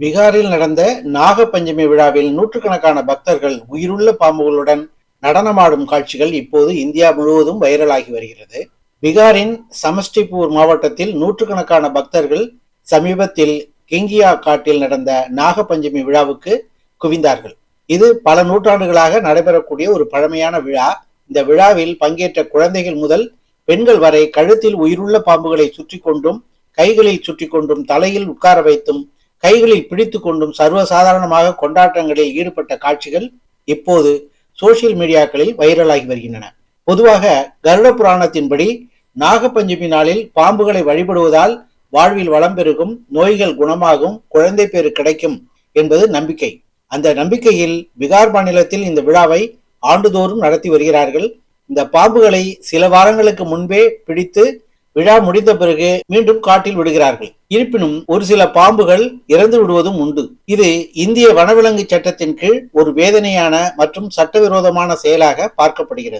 பீகாரில் நடந்த நாக பஞ்சமி விழாவில் நூற்றுக்கணக்கான பக்தர்கள் உயிருள்ள பாம்புகளுடன் நடனமாடும் காட்சிகள் இப்போது இந்தியா முழுவதும் வைரலாகி வருகிறது. பீகாரின் சமஸ்டிபூர் மாவட்டத்தில் நூற்றுக்கணக்கான பக்தர்கள் சமீபத்தில் கிங்கியா காட்டில் நடந்த நாக பஞ்சமி விழாவுக்கு குவிந்தார்கள். இது பல நூற்றாண்டுகளாக நடைபெறக்கூடிய ஒரு பழமையான விழா. இந்த விழாவில் பங்கேற்ற குழந்தைகள் முதல் பெண்கள் வரை கழுத்தில் உயிருள்ள பாம்புகளை சுற்றி கொண்டும் கைகளில் சுற்றி கொண்டும் தலையில் உட்கார வைத்தும் கைகளில் பிடித்து கொண்டும் சர்வசாதாரணமாக கொண்டாட்டங்களில் ஈடுபட்ட காட்சிகள் இப்போது சோசியல் மீடியாக்களில் வைரலாகி வருகின்றன. பொதுவாக கருட புராணத்தின்படி நாகப்பஞ்சமி நாளில் பாம்புகளை வழிபடுவதால் வாழ்வில் வளம் பெருகும் நோய்கள் குணமாகும் குழந்தை பேறு கிடைக்கும் என்பது நம்பிக்கை. அந்த நம்பிக்கையில் பீகார் மாநிலத்தில் இந்த விழாவை ஆண்டுதோறும் நடத்தி வருகிறார்கள். இந்த பாம்புகளை சில வாரங்களுக்கு முன்பே பிடித்து விழா முடிந்த பிறகு மீண்டும் காட்டில் விடுகிறார்கள். இருப்பினும் ஒரு சில பாம்புகள் இறந்து விடுவதும் உண்டு. இது இந்திய வனவிலங்கு சட்டத்தின் கீழ் ஒரு வேதனையான மற்றும் சட்டவிரோதமான செயலாக பார்க்கப்படுகிறது.